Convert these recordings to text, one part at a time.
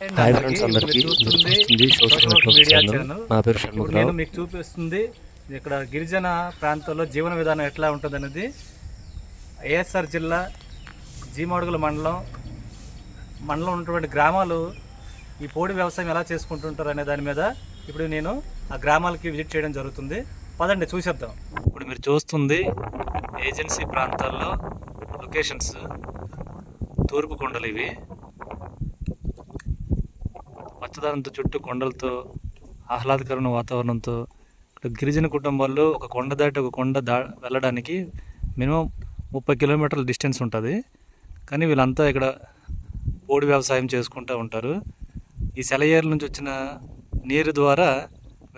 Hi friends అందరికీ మీరు చూస్తుంది సోషల్ నెట్వర్క్ ఛానల్ నా పేరు షణ్ముఖరావు. మీకు చూపిస్తుంది ఇక్కడ గిరిజన ప్రాంతాల్లో జీవన విధానం ఎట్లా ఉంటుంది అనేది ఏఎస్ఆర్ జిల్లా జీమడుగుల మండలం. మండలం ఉన్నటువంటి గ్రామాలు ఈ పోడి వ్యవసాయం ఎలా చేసుకుంటుంటారు అనే దాని మీద ఇప్పుడు నేను ఆ గ్రామాలకి విజిట్ చేయడం జరుగుతుంది. పదండి చూసేద్దాం. ఇప్పుడు మీరు చూస్తుంది ఏజెన్సీ ప్రాంతాల్లో లొకేషన్స్. తూర్పు కొండలు ఇవి. పచ్చదనంతో చుట్టూ కొండలతో ఆహ్లాదకరమైన వాతావరణంతో ఇక్కడ గిరిజన కుటుంబాల్లో ఒక కొండ దాటి ఒక కొండ దా వెళ్ళడానికి మినిమం ముప్పై కిలోమీటర్ల డిస్టెన్స్ ఉంటుంది. కానీ వీళ్ళంతా ఇక్కడ పోడి వ్యవసాయం చేసుకుంటూ ఉంటారు. ఈ సెలయేరు నుంచి వచ్చిన నీరు ద్వారా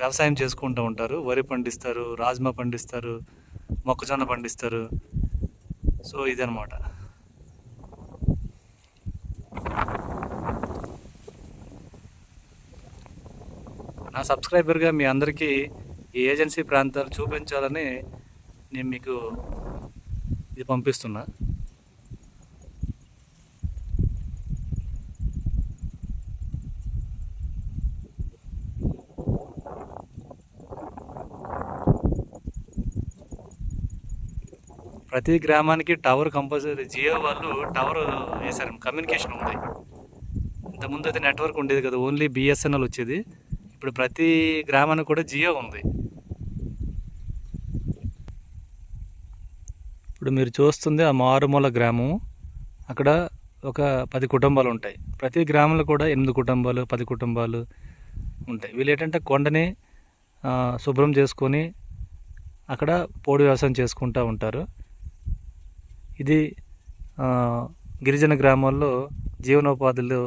వ్యవసాయం చేసుకుంటూ ఉంటారు. వరి పండిస్తారు రాజ్మా పండిస్తారు మొక్కజొన్న పండిస్తారు. సో ఇదనమాట నా సబ్స్క్రైబర్గా మీ అందరికీ ఈ ఏజెన్సీ ప్రాంతాలు చూపించాలని నేను మీకు ఇది పంపిస్తున్నా. ప్రతి గ్రామానికి టవర్ కంపల్సరీ జియో వాళ్ళు టవర్ వేశారు. కమ్యూనికేషన్ ఉంది. ఇంతకుముందు అయితే నెట్వర్క్ ఉండేది కదా ఓన్లీ బిఎస్ఎన్ఎల్ వచ్చేది. ఇప్పుడు ప్రతి గ్రామానికి కూడా జియో ఉంది. ఇప్పుడు మీరు చూస్తుంది ఆ మారుమూల గ్రామం. అక్కడ ఒక పది కుటుంబాలు ఉంటాయి. ప్రతి గ్రామంలో కూడా ఎనిమిది కుటుంబాలు పది కుటుంబాలు ఉంటాయి. వీళ్ళు ఏంటంటే కొండని శుభ్రం చేసుకొని అక్కడ పోడు వ్యవసాయం చేసుకుంటూ ఉంటారు. ఇది గిరిజన గ్రామాల్లో జీవనోపాధులు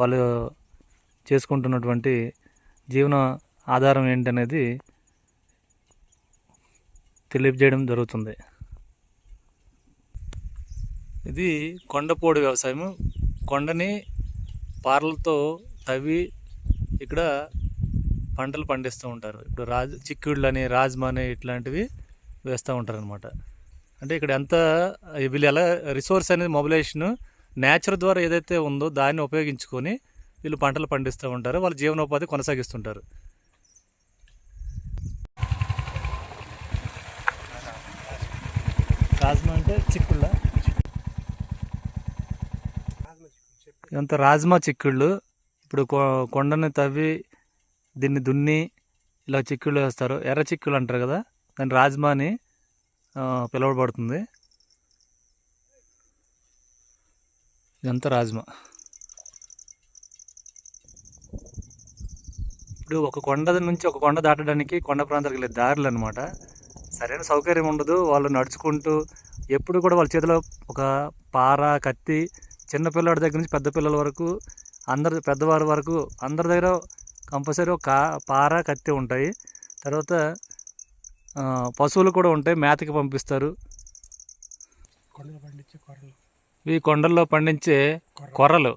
వాళ్ళు చేసుకుంటున్నటువంటి జీవన ఆధారం ఏంటనేది తెలియజేయడం జరుగుతుంది. ఇది కొండపోడు వ్యవసాయం కొండని పార్లతో తవ్వి ఇక్కడ పంటలు పండిస్తూ ఉంటారు. ఇప్పుడు రాజ్ చిక్కుళ్ళు అని రాజ్మా అని ఇట్లాంటివి వేస్తూ ఉంటారు అనమాట అంటే ఇక్కడ ఎంత వీళ్ళు ఎలా రిసోర్స్ అనేది మొబిలైజేషన్ నేచర్ ద్వారా ఏదైతే ఉందో దాన్ని ఉపయోగించుకొని వీళ్ళు పంటలు పండిస్తూ ఉంటారు వాళ్ళ జీవనోపాధి కొనసాగిస్తుంటారు. రాజ్మా అంటే చిక్కుళ్ళ? ఇదంతా రాజ్మా చిక్కుళ్ళు. ఇప్పుడు కొ- కొండని తవ్వి దీన్ని దున్ని ఇలా చిక్కుళ్ళు వేస్తారు. ఎర్ర చిక్కులు అంటారు కదా దాని రాజ్మా అని పిలువబడుతుంది. ఇదంతా రాజ్మా. ఇప్పుడు ఒక కొండ నుంచి ఒక కొండ దాటడానికి కొండ ప్రాంతాలకు వెళ్ళే దారులు అనమాట సరైన సౌకర్యం ఉండదు. వాళ్ళు నడుచుకుంటూ ఎప్పుడు కూడా వాళ్ళ చేతిలో ఒక పార కత్తి చిన్న పిల్లవాడి దగ్గర నుంచి పెద్ద పిల్లల వరకు అందరు పెద్దవారి వరకు అందరి దగ్గర కంపల్సరీ ఒక పార కత్తి ఉంటాయి. తర్వాత పశువులు కూడా ఉంటాయి. మేతకి పంపిస్తారు. ఇవి కొండల్లో పండించే కొర్ర కొర్రలు.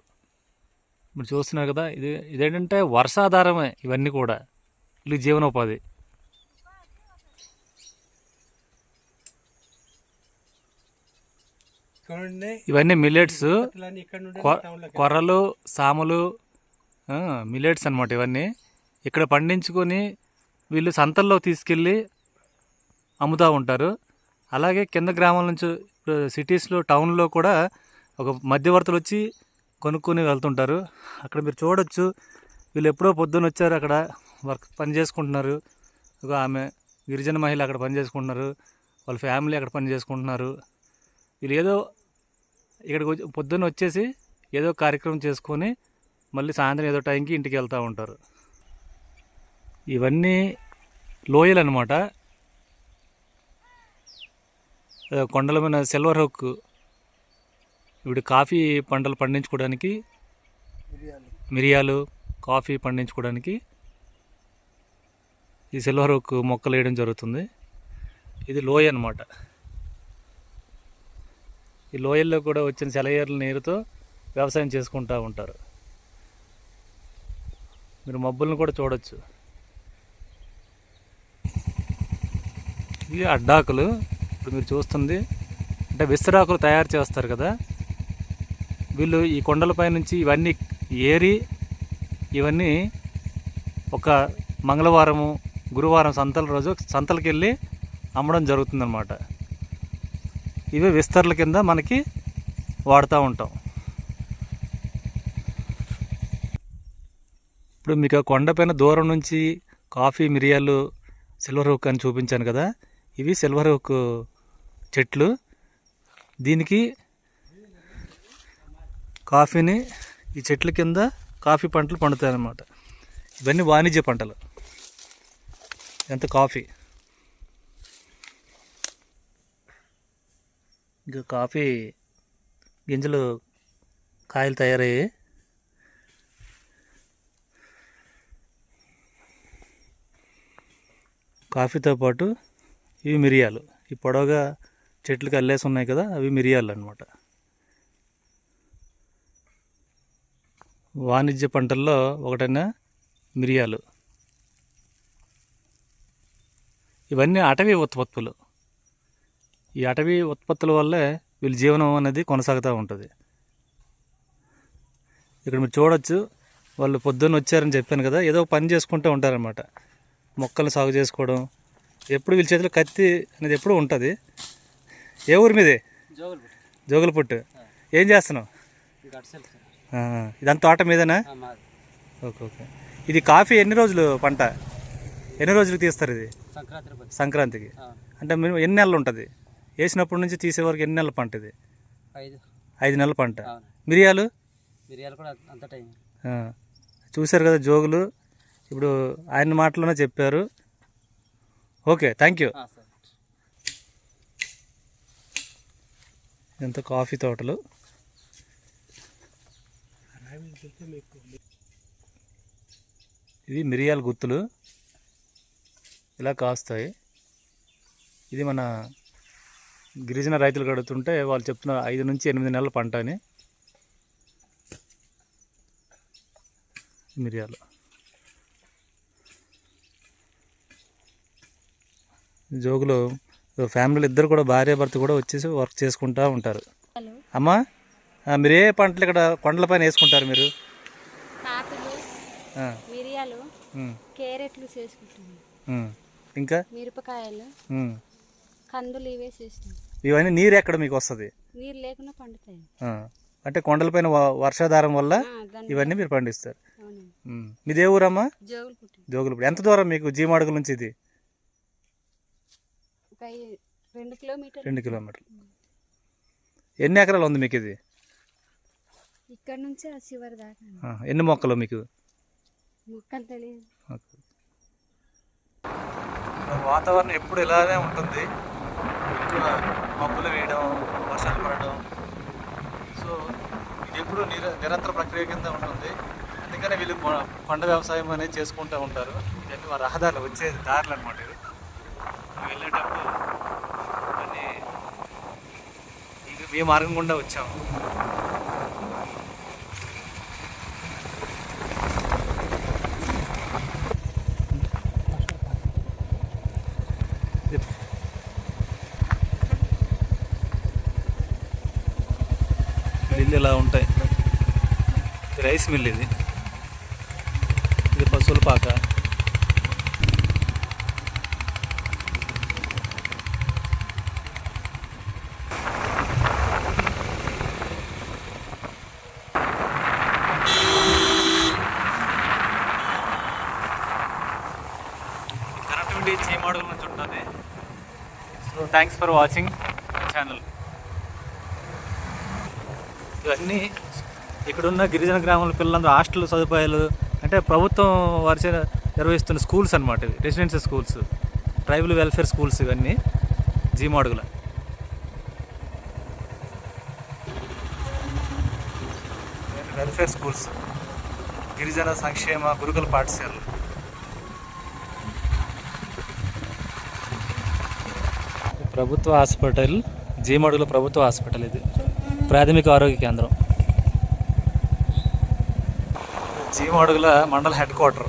ఇప్పుడు చూస్తున్నారు కదా ఇది ఇదేంటంటే వర్షాధారమే ఇవన్నీ కూడా వీళ్ళ జీవనోపాధి. ఇవన్నీ మిల్లెట్స్ కొర్రలు సాములు మిల్లెట్స్ అన్నమాట ఇవన్నీ. ఇక్కడ పండించుకొని వీళ్ళు సంతల్లో తీసుకెళ్ళి అమ్ముతూ ఉంటారు. అలాగే కింద గ్రామాల నుంచి ఇప్పుడు సిటీస్లో టౌన్లో కూడా ఒక మధ్యవర్తులు వచ్చి కొనుక్కొని వెళ్తుంటారు. అక్కడ మీరు చూడొచ్చు. వీళ్ళు ఎప్పుడో పొద్దున్న వచ్చారు అక్కడ. వర్క్ పని చేసుకుంటున్నారు. ఒక ఆమె గిరిజన మహిళ అక్కడ పని చేసుకుంటున్నారు. వాళ్ళ ఫ్యామిలీ అక్కడ పని చేసుకుంటున్నారు. వీళ్ళు ఏదో ఇక్కడికి వచ్చి పొద్దున్న వచ్చేసి ఏదో కార్యక్రమం చేసుకొని మళ్ళీ సాయంత్రం ఏదో టైంకి ఇంటికి వెళ్తూ ఉంటారు. ఇవన్నీ లోయలు అనమాట కొండల మీద సిల్వర్ హుక్ ఇప్పుడు కాఫీ పంటలు పండించుకోవడానికి మిరియాలు మిరియాలు కాఫీ పండించుకోవడానికి ఈ సిల్వర్ హుక్ మొక్కలు వేయడం జరుగుతుంది. ఇది లోయ అనమాట ఈ లోయల్లో కూడా వచ్చిన సెలయేర్ల నీరుతో వ్యవసాయం చేసుకుంటూ ఉంటారు. మీరు మబ్బులను కూడా చూడొచ్చు. ఇవి అడ్డాకులు. ఇప్పుడు మీరు చూస్తుంది అంటే విస్తరాకులు తయారు చేస్తారు కదా. వీళ్ళు ఈ కొండలపై నుంచి ఇవన్నీ ఏరి ఇవన్నీ ఒక మంగళవారము గురువారం సంతల రోజు సంతలకు వెళ్ళి అమ్మడం జరుగుతుందన్నమాట. ఇవే విస్తరల కింద మనకి వాడుతూ ఉంటాం. ఇప్పుడు మీకు ఆ కొండపైన దూరం నుంచి కాఫీ మిరియాలు సిల్వర్ హుక్ అని చూపించాను కదా. ఇవి సిల్వర్ హుక్ చెట్లు. దీనికి కాఫీని ఈ చెట్ల కింద కాఫీ పంటలు పండుతాయి అన్నమాట ఇవన్నీ వాణిజ్య పంటలు. ఎంత కాఫీ? ఇంకా కాఫీ గింజలు కాయలు తయారయ్యాయి కాఫీతో పాటు ఇవి మిరియాలు. ఈ పొడవుగా చెట్లకు అల్లేసి ఉన్నాయి కదా అవి మిరియాలు అనమాట వాణిజ్య పంటల్లో ఒకటైన మిరియాలు. ఇవన్నీ అటవీ ఉత్పత్తులు. ఈ అటవీ ఉత్పత్తుల వల్లే వీళ్ళ జీవనం అనేది కొనసాగుతూ ఉంటుంది. ఇక్కడ మీరు చూడొచ్చు వాళ్ళు పొద్దున్న వచ్చారని చెప్పాను కదా ఏదో పని చేసుకుంటూ ఉంటారనమాట మొక్కలు సాగు చేసుకోవడం ఎప్పుడు వీళ్ళ చేతిలో కత్తి అనేది ఎప్పుడు ఉంటుంది. ఏ ఊరి మీదే? జోగులు జోగుల పుట్టు ఏం చేస్తున్నావు? ఇదంతా తోట మీదేనా? మాది. Okay okay. ఇది కాఫీ ఎన్ని రోజులు పంట? ఎన్ని రోజులకు తీస్తారు ఇది? సంక్రాంతికి? అంటే మినిమం ఎన్ని నెలలు ఉంటుంది? వేసినప్పటి నుంచి తీసే వరకు ఎన్ని నెలల పంట ఇది? ఐదు. నెలల పంట. మిరియాలు? మిరియాలు కూడా అంత టైం. ఆ, చూశారు కదా జోగులు? ఇప్పుడు ఆయన మాటలోనే చెప్పారు. ఓకే థ్యాంక్ యూ ఎంత కాఫీ తోటలు రావి వెళ్తే మీకు ఇవి మిరియాల గుత్తులు. ఇలా కాస్తాయి. ఇది మన గిరిజన రైతులు కడుతుంటే వాళ్ళు చెప్తున్నారు ఐదు నుంచి ఎనిమిది నెలల పంట అని. మిరియాలు. జోగులు ఫ్యామిలీలు ఇద్దరు కూడా భార్య భర్త కూడా వచ్చేసి వర్క్ చేసుకుంటూ ఉంటారు. అమ్మా మీరు ఏ పంటలు ఇక్కడ కొండల పైన వేసుకుంటారు మీరు? మిరియాలు క్యారెట్లు చేసుకుంటాం ఉమ్. ఇంకా? మిరపకాయలు. కందులు ఇవే చేస్తాం ఇవన్నీ నీరు ఎక్కడ మీకు వస్తుంది? నీరు లేకుండా పండుతాయి. అంటే కొండలపైన వర్షాధారం వల్ల ఇవన్నీ మీరు పండిస్తారు. మీదే ఊరమ్మా జోగులు పుట్టి జోగులు ఎంత దూరం మీకు జీమాడుగుల నుంచి ఇది? రెండు కిలోమీటర్లు. రెండు కిలోమీటర్లు. ఎన్ని ఎకరాలు ఉంది మీకు ఇది? ఇక్కడ నుంచి చివరి దాకా. ఎన్ని మొక్కలు మీకు? మొక్కలు తెలియదు. వాతావరణం ఎప్పుడు ఇలానే ఉంటుంది. మబ్బులు వేయడం వర్షాలు పడడం. సో ఇది ఎప్పుడు నిర నిరంతర ప్రక్రియ కింద ఉంటుంది. అందుకనే వీళ్ళు కొండ వ్యవసాయం అనేది చేసుకుంటూ ఉంటారు. ఇవన్నీ మా రహదారులు వచ్చే దారులు అనమాట ఇవి. వెళ్ళేటప్పుడు ఇవన్నీ ఈ మార్గం గుండా వచ్చాము. మిల్లు ఇలా ఉంటాయి? ఇది రైస్ మిల్ ఇది. ఇది పశువుల పాక. కరెంట్ ఉండి చీమాడుగుల నుంచి ఉంటుంది. So thanks for watching channel ఇవన్నీ ఇక్కడున్న గిరిజన గ్రామాల పిల్లలందరూ హాస్టల్ సదుపాయాలు అంటే ప్రభుత్వం వారిచే నిర్వహిస్తున్న స్కూల్స్ అనమాట ఇవి. Residential schools tribal welfare schools ఇవన్నీ జీమాడుగుల. Welfare schools. గిరిజన సంక్షేమ గురుకుల పాఠశాలలు. ప్రభుత్వ హాస్పిటల్ జీమడుగుల ప్రభుత్వ హాస్పిటల్ ఇది. ప్రాథమిక ఆరోగ్య కేంద్రం. చీమడుగుల మండల హెడ్ క్వార్టర్.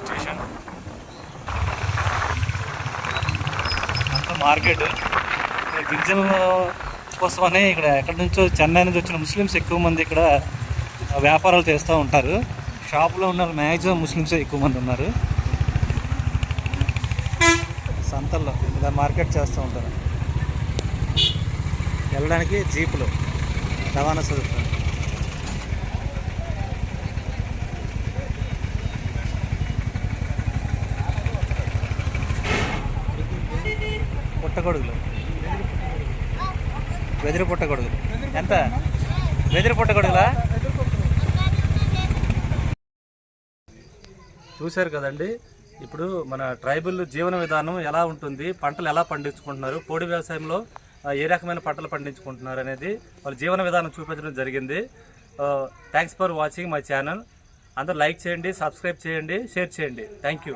స్టేషన్. అంత మార్కెట్. గిరిజనుల కోసమని ఇక్కడ ఎక్కడి నుంచో చెన్నై నుంచి వచ్చిన ముస్లిమ్స్ ఎక్కువ మంది ఇక్కడ వ్యాపారాలు చేస్తూ ఉంటారు. షాపులో ఉన్న మ్యాక్సిమం ముస్లిమ్స్ ఎక్కువ మంది ఉన్నారు. ప్రాంతాల్లో ఇలా మార్కెట్ చేస్తూ ఉంటారు. వెళ్ళడానికి జీపులు రవాణా సదుపాయం పుట్టగొడుగులు. వెదిరి పుట్టగొడుగులు. ఎంత? వెదిరి పుట్టగొడుగులా? చూశారు కదండి ఇప్పుడు మన ట్రైబల్ జీవన విధానం ఎలా ఉంటుంది? పంటలు ఎలా పండించుకుంటున్నారు? పోడి వ్యవసాయంలో ఏ రకమైన పంటలు పండించుకుంటున్నారు అనేది వాళ్ళ జీవన విధానం చూపించడం జరిగింది. Thanks for watching my channel అందరూ లైక్ చేయండి సబ్స్క్రైబ్ చేయండి షేర్ చేయండి. Thank you